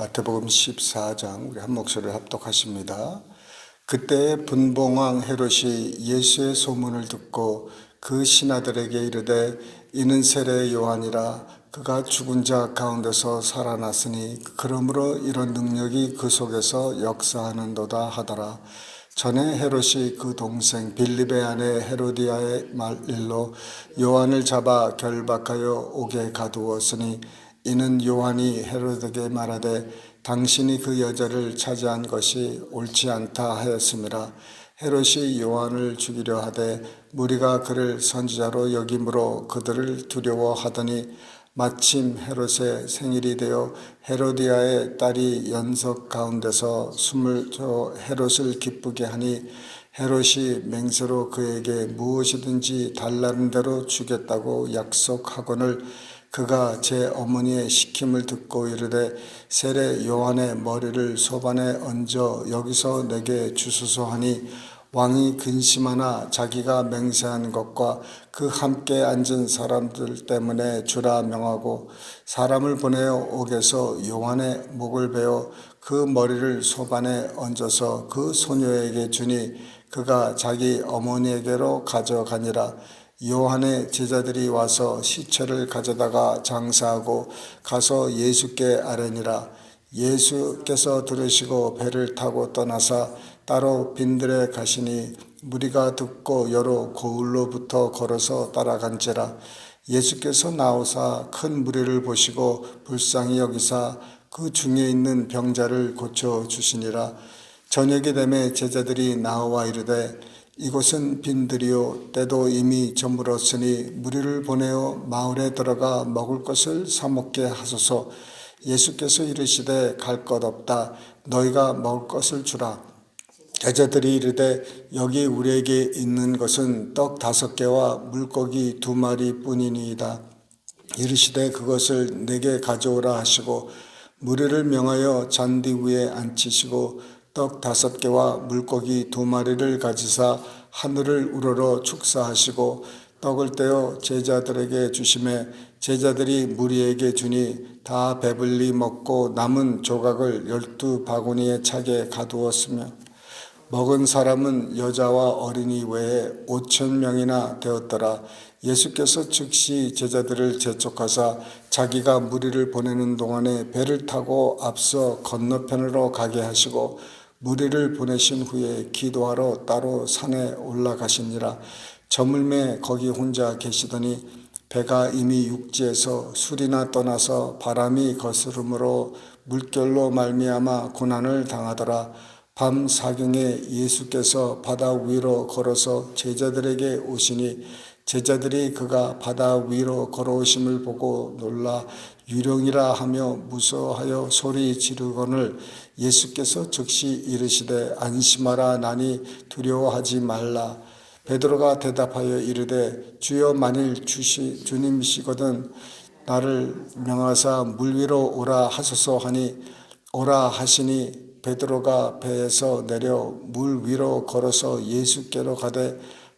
마태복음 14장 우리 한 목소리를 합독하십니다. 그때 분봉왕 헤롯이 예수의 소문을 듣고 그 신하들에게 이르되 이는 세례 요한이라 그가 죽은 자 가운데서 살아났으니 그러므로 이런 능력이 그 속에서 역사하는도다 하더라. 전에 헤롯이 그 동생 빌립의 아내 헤로디아의 말일로 요한을 잡아 결박하여 옥에 가두었으니 이는 요한이 헤로드에게 말하되 당신이 그 여자를 차지한 것이 옳지 않다 하였음이라. 헤롯이 요한을 죽이려 하되 무리가 그를 선지자로 여김으로 그들을 두려워하더니 마침 헤롯의 생일이 되어 헤로디아의 딸이 연석 가운데서 숨을 저 헤롯을 기쁘게 하니 헤롯이 맹세로 그에게 무엇이든지 달라는 대로 주겠다고 약속하거늘 그가 제 어머니의 시킴을 듣고 이르되 세례 요한의 머리를 소반에 얹어 여기서 내게 주소서 하니 왕이 근심하나 자기가 맹세한 것과 그 함께 앉은 사람들 때문에 주라 명하고 사람을 보내어 옥에서 요한의 목을 베어 그 머리를 소반에 얹어서 그 소녀에게 주니 그가 자기 어머니에게로 가져가니라 요한의 제자들이 와서 시체를 가져다가 장사하고 가서 예수께 아뢰니라. 예수께서 들으시고 배를 타고 떠나사 따로 빈들에 가시니 무리가 듣고 여러 고을로부터 걸어서 따라간지라. 예수께서 나오사 큰 무리를 보시고 불쌍히 여기사 그 중에 있는 병자를 고쳐 주시니라. 저녁이 되매 제자들이 나와 이르되 이곳은 빈들이요. 때도 이미 저물었으니 무리를 보내어 마을에 들어가 먹을 것을 사 먹게 하소서. 예수께서 이르시되 갈 것 없다. 너희가 먹을 것을 주라. 제자들이 이르되 여기 우리에게 있는 것은 떡 다섯 개와 물고기 두 마리 뿐이니이다. 이르시되 그것을 내게 가져오라 하시고 무리를 명하여 잔디 위에 앉히시고 떡 다섯 개와 물고기 두 마리를 가지사 하늘을 우러러 축사하시고 떡을 떼어 제자들에게 주심에 제자들이 무리에게 주니 다 배불리 먹고 남은 조각을 열두 바구니에 차게 가두었으며 먹은 사람은 여자와 어린이 외에 오천 명이나 되었더라. 예수께서 즉시 제자들을 재촉하사 자기가 무리를 보내는 동안에 배를 타고 앞서 건너편으로 가게 하시고 무리를 보내신 후에 기도하러 따로 산에 올라가시니라. 저물매 거기 혼자 계시더니 배가 이미 육지에서 술이나 떠나서 바람이 거스름으로 물결로 말미암아 고난을 당하더라. 밤 사경에 예수께서 바다 위로 걸어서 제자들에게 오시니 제자들이 그가 바다 위로 걸어오심을 보고 놀라 유령이라 하며 무서워하여 소리 지르거늘 예수께서 즉시 이르시되 안심하라 나니 두려워하지 말라. 베드로가 대답하여 이르되 주여 만일 주시 주님이시거든 나를 명하사 물 위로 오라 하소서 하니 오라 하시니 베드로가 배에서 내려 물 위로 걸어서 예수께로 가되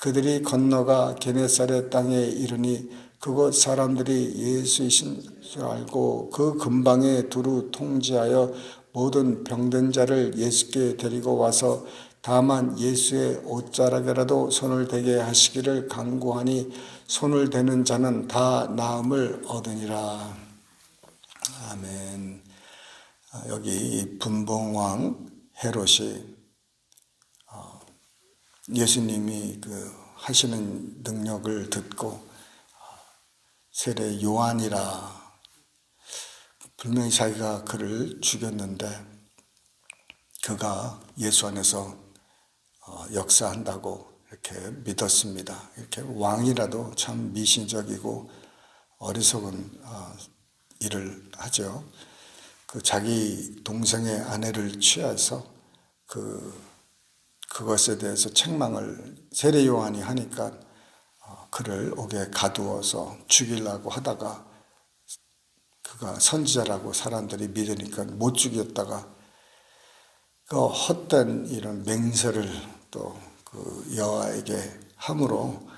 그들이 건너가 게네사렛 땅에 이르니 그곳 사람들이 예수이신 줄 알고 그 근방에 두루 통지하여 모든 병든 자를 예수께 데리고 와서 다만 예수의 옷자락에라도 손을 대게 하시기를 강구하니 손을 대는 자는 다 나음을 얻으니라. 아멘. 아, 여기 분봉왕 헤롯이 어, 예수님이 그 하시는 능력을 듣고 어, 세례 요한이라 분명히 자기가 그를 죽였는데 그가 예수 안에서 어, 역사한다고 이렇게 믿었습니다. 이렇게 왕이라도 참 미신적이고 어리석은 일을 하죠. 그 자기 동생의 아내를 취해서 그 그것에 대해서 책망을 세례 요한이 하니까 어, 그를 옥에 가두어서 죽이려고 하다가 그가 선지자라고 사람들이 믿으니까 못 죽였다가 그 헛된 이런 맹세를 또 그 여호와에게 함으로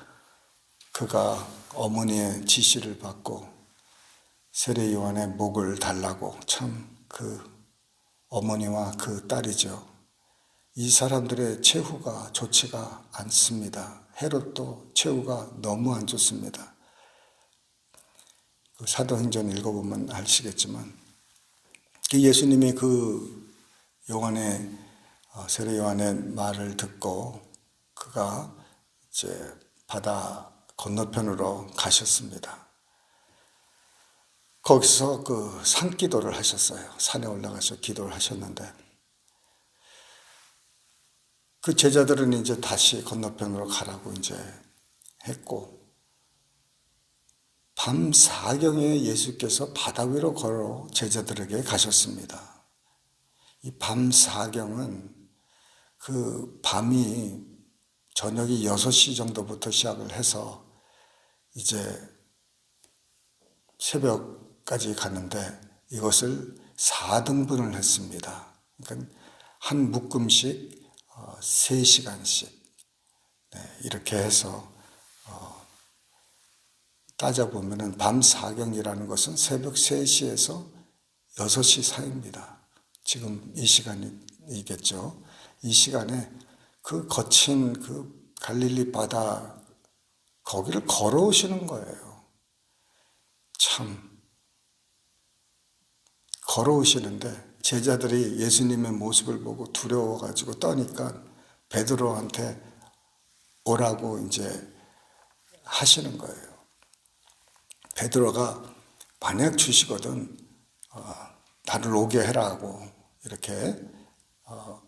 그가 어머니의 지시를 받고 세례 요한의 목을 달라고 참 그 어머니와 그 딸이죠. 이 사람들의 최후가 좋지가 않습니다. 헤롯도 최후가 너무 안 좋습니다. 그 사도행전 읽어보면 아시겠지만 그 예수님이 그 요한의 어, 세례 요한의 말을 듣고 그가 이제 바다 건너편으로 가셨습니다. 거기서 그 산기도를 하셨어요. 산에 올라가서 기도를 하셨는데 그 제자들은 이제 다시 건너편으로 가라고 이제 했고 밤 사경에 예수께서 바다 위로 걸어 제자들에게 가셨습니다. 이 밤 사경은 그 밤이 저녁이 6시 정도부터 시작을 해서 이제 새벽까지 갔는데 이것을 4등분을 했습니다. 그러니까 한 묶음씩 3시간씩 이렇게 해서 어, 따져보면 밤 사경이라는 것은 새벽 3시에서 6시 사이입니다. 지금 이 시간이겠죠. 이 시간에 그 거친 그 갈릴리 바다 거기를 걸어오시는 거예요. 참 걸어오시는데 제자들이 예수님의 모습을 보고 두려워가지고 떠니까 베드로한테 오라고 이제 하시는 거예요. 베드로가 만약 주시거든 어, 나를 오게 해라고 이렇게 어,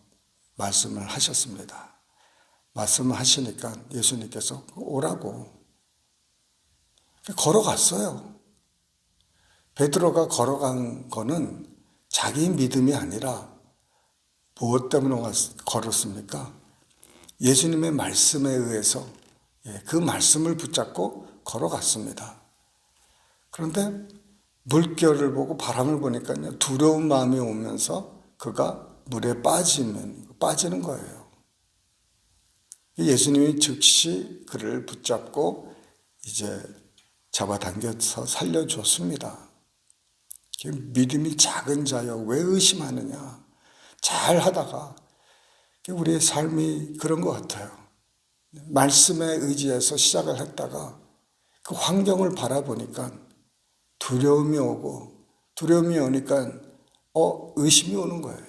말씀을 하셨습니다. 말씀을 하시니까 예수님께서 오라고 걸어갔어요. 베드로가 걸어간 거는 자기 믿음이 아니라 무엇 때문에 걸었습니까? 예수님의 말씀에 의해서 예, 그 말씀을 붙잡고 걸어갔습니다. 그런데 물결을 보고 바람을 보니까요 두려운 마음이 오면서 그가 물에 빠지면 빠지는 거예요. 예수님이 즉시 그를 붙잡고 이제 잡아당겨서 살려줬습니다. 믿음이 작은 자여 왜 의심하느냐? 잘 하다가 우리의 삶이 그런 것 같아요. 말씀에 의지해서 시작을 했다가 그 환경을 바라보니까 두려움이 오고 두려움이 오니까 어 의심이 오는 거예요.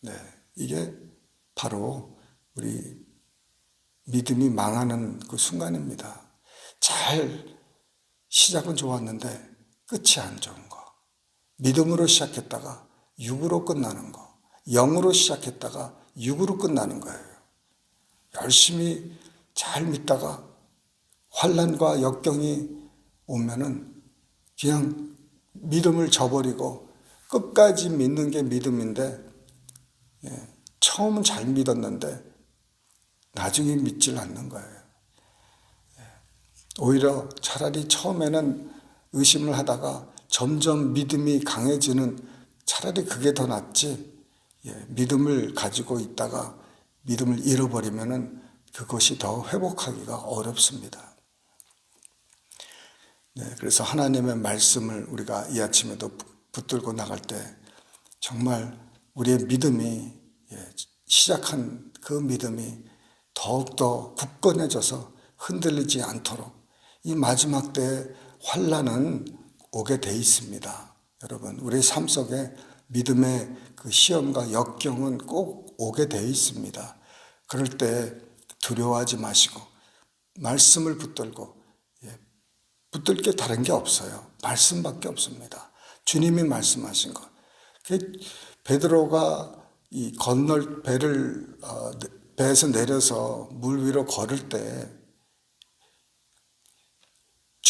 네, 이게 바로 우리 믿음이 망하는 그 순간입니다. 잘 시작은 좋았는데 끝이 안 좋은 거. 믿음으로 시작했다가 육으로 끝나는 거. 영으로 시작했다가 육으로 끝나는 거예요. 열심히 잘 믿다가 환란과 역경이 오면은 그냥 믿음을 저버리고 끝까지 믿는 게 믿음인데 예, 처음은 잘 믿었는데 나중에 믿질 않는 거예요. 예, 오히려 차라리 처음에는 의심을 하다가 점점 믿음이 강해지는 차라리 그게 더 낫지. 예, 믿음을 가지고 있다가 믿음을 잃어버리면은 그것이 더 회복하기가 어렵습니다. 네, 그래서 하나님의 말씀을 우리가 이 아침에도 붙들고 나갈 때 정말 우리의 믿음이 예, 시작한 그 믿음이 더욱더 굳건해져서 흔들리지 않도록 이 마지막 때 환란은 오게 돼 있습니다. 여러분, 우리 삶 속에 믿음의 그 시험과 역경은 꼭 오게 돼 있습니다. 그럴 때 두려워하지 마시고 말씀을 붙들고 예, 붙들 게 다른 게 없어요. 말씀밖에 없습니다. 주님이 말씀하신 것. 그 베드로가 이 건널 배를 어, 배에서 내려서 물 위로 걸을 때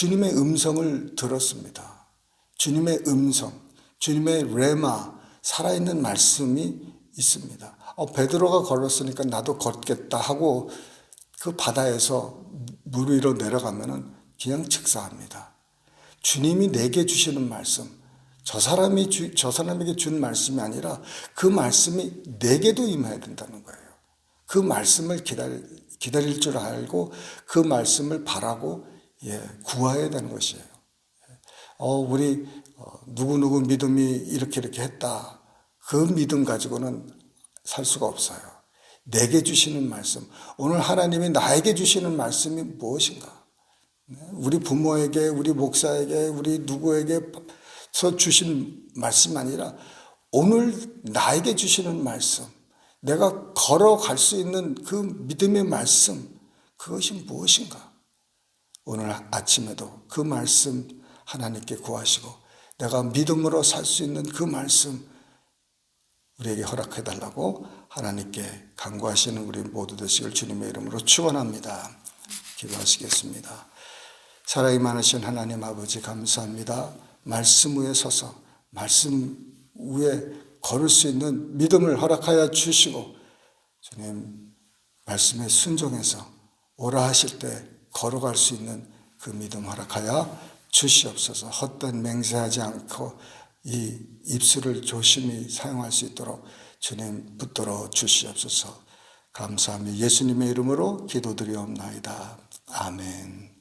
주님의 음성을 들었습니다. 주님의 음성, 주님의 레마, 살아있는 말씀이 있습니다. 어, 베드로가 걸었으니까 나도 걷겠다 하고 그 바다에서 물 위로 내려가면은 그냥 즉사합니다. 주님이 내게 주시는 말씀, 저 사람이 주, 저 사람에게 준 말씀이 아니라 그 말씀이 내게도 임해야 된다는 거예요. 그 말씀을 기다릴, 기다릴 줄 알고 그 말씀을 바라고 예, 구해야 되는 것이에요. 어, 우리 어, 누구누구 믿음이 이렇게 이렇게 했다. 그 믿음 가지고는 살 수가 없어요. 내게 주시는 말씀. 오늘 하나님이 나에게 주시는 말씀이 무엇인가? 네, 우리 부모에게, 우리 목사에게, 우리 누구에게서 주신 말씀 아니라 오늘 나에게 주시는 말씀. 내가 걸어갈 수 있는 그 믿음의 말씀. 그것이 무엇인가? 오늘 아침에도 그 말씀 하나님께 구하시고 내가 믿음으로 살 수 있는 그 말씀 우리에게 허락해 달라고 하나님께 간구하시는 우리 모두 되시길 주님의 이름으로 축원합니다. 기도하시겠습니다. 사랑이 많으신 하나님 아버지 감사합니다. 말씀 위에 서서 말씀 위에 걸을 수 있는 믿음을 허락하여 주시고 주님 말씀에 순종해서 오라 하실 때 걸어갈 수 있는 그 믿음 허락하여 주시옵소서 헛된 맹세하지 않고 이 입술을 조심히 사용할 수 있도록 주님 붙들어 주시옵소서 감사하며 예수님의 이름으로 기도드리옵나이다. 아멘.